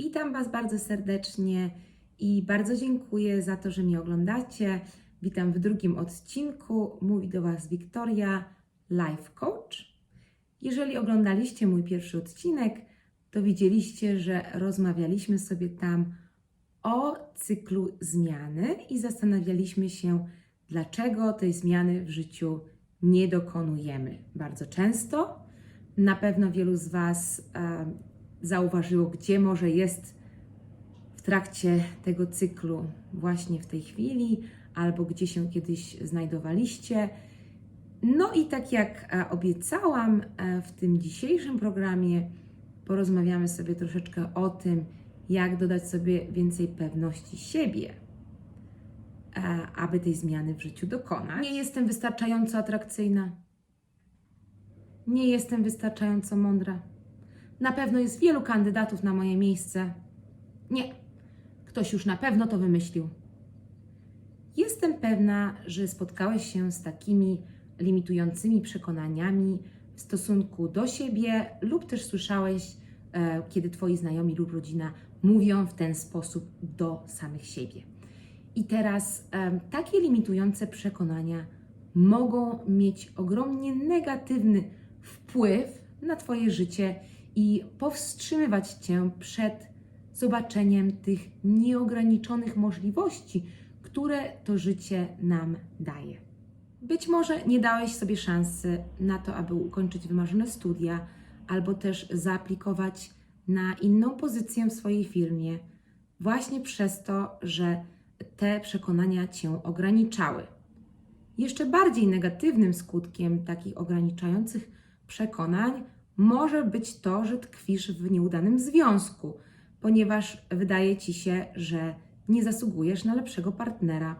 Witam Was bardzo serdecznie i bardzo dziękuję za to, że mnie oglądacie. Witam w drugim odcinku. Mówi do Was Wiktoria, Life Coach. Jeżeli oglądaliście mój pierwszy odcinek, to widzieliście, że rozmawialiśmy sobie tam o cyklu zmiany i zastanawialiśmy się, dlaczego tej zmiany w życiu nie dokonujemy. Bardzo często, na pewno wielu z Was zauważyło, gdzie może jest w trakcie tego cyklu, właśnie w tej chwili, albo gdzie się kiedyś znajdowaliście. No i tak jak e, obiecałam e, w tym dzisiejszym programie, porozmawiamy sobie troszeczkę o tym, jak dodać sobie więcej pewności siebie, e, aby tej zmiany w życiu dokonać. Nie jestem wystarczająco atrakcyjna. Nie jestem wystarczająco mądra. Na pewno jest wielu kandydatów na moje miejsce. Nie, ktoś już na pewno to wymyślił. Jestem pewna, że spotkałeś się z takimi limitującymi przekonaniami w stosunku do siebie, lub też słyszałeś, e, kiedy Twoi znajomi lub rodzina mówią w ten sposób do samych siebie. I teraz em, takie limitujące przekonania mogą mieć ogromnie negatywny wpływ na Twoje życie i powstrzymywać Cię przed zobaczeniem tych nieograniczonych możliwości, które to życie nam daje. Być może nie dałeś sobie szansy na to, aby ukończyć wymarzone studia, albo też zaaplikować na inną pozycję w swojej firmie, właśnie przez to, że te przekonania cię ograniczały. Jeszcze bardziej negatywnym skutkiem takich ograniczających przekonań może być to, że tkwisz w nieudanym związku, ponieważ wydaje ci się, że nie zasługujesz na lepszego partnera.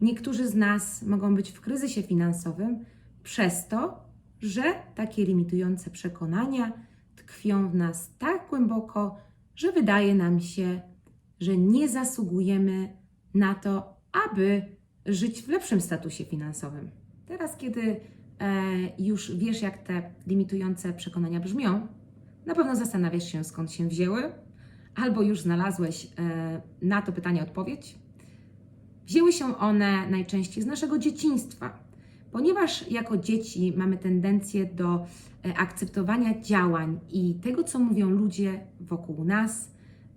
Niektórzy z nas mogą być w kryzysie finansowym przez to, że takie limitujące przekonania tkwią w nas tak głęboko, że wydaje nam się, że nie zasługujemy na to, aby żyć w lepszym statusie finansowym. Teraz, kiedy już wiesz, jak te limitujące przekonania brzmią, na pewno zastanawiasz się, skąd się wzięły, albo już znalazłeś e, na to pytanie odpowiedź. Wzięły się one najczęściej z naszego dzieciństwa, ponieważ jako dzieci mamy tendencję do e, akceptowania działań i tego, co mówią ludzie wokół nas.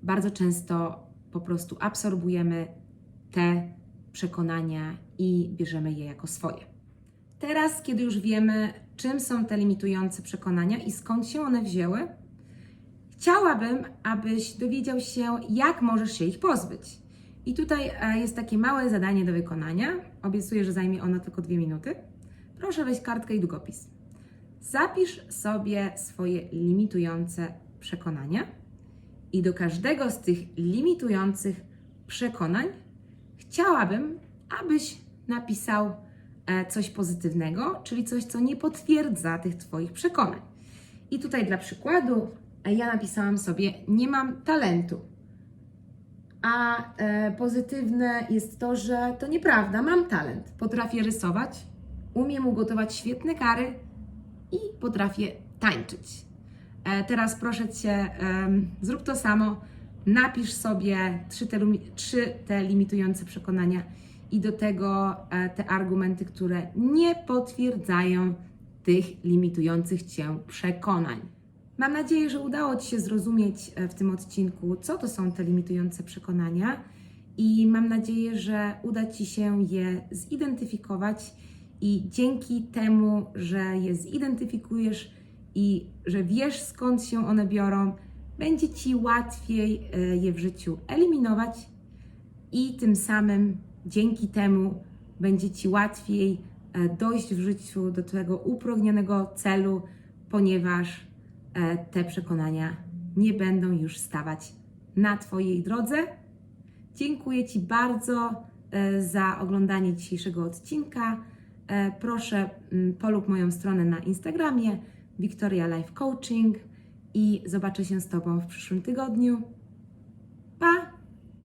Bardzo często po prostu absorbujemy te przekonania i bierzemy je jako swoje. Teraz, kiedy już wiemy, czym są te limitujące przekonania i skąd się one wzięły, chciałabym, abyś dowiedział się, jak możesz się ich pozbyć. I tutaj e, jest takie małe zadanie do wykonania. Obiecuję, że zajmie ono tylko dwie minuty. Proszę weź kartkę i długopis. Zapisz sobie swoje limitujące przekonania i do każdego z tych limitujących przekonań chciałabym, abyś napisał coś pozytywnego, czyli coś, co nie potwierdza tych Twoich przekonań. I tutaj dla przykładu e, ja napisałam sobie: Nie mam talentu. A e, pozytywne jest to, że to nieprawda, mam talent. Potrafię rysować, umiem ugotować świetne kary i potrafię tańczyć. E, teraz proszę Cię, zrób to samo. Napisz sobie trzy te, trzy te limitujące przekonania i do tego e, te argumenty, które nie potwierdzają tych limitujących Cię przekonań. Mam nadzieję, że udało Ci się zrozumieć e, w tym odcinku, co to są te limitujące przekonania, i mam nadzieję, że uda Ci się je zidentyfikować, i dzięki temu, że je zidentyfikujesz i że wiesz skąd się one biorą, będzie Ci łatwiej e, je w życiu eliminować, i tym samym dzięki temu będzie Ci łatwiej e, dojść w życiu do tego upragnionego celu, ponieważ e, te przekonania nie będą już stawać na Twojej drodze. Dziękuję Ci bardzo e, za oglądanie dzisiejszego odcinka. Proszę mm, polub moją stronę na Instagramie Victoria Life Coaching i zobaczę się z Tobą w przyszłym tygodniu.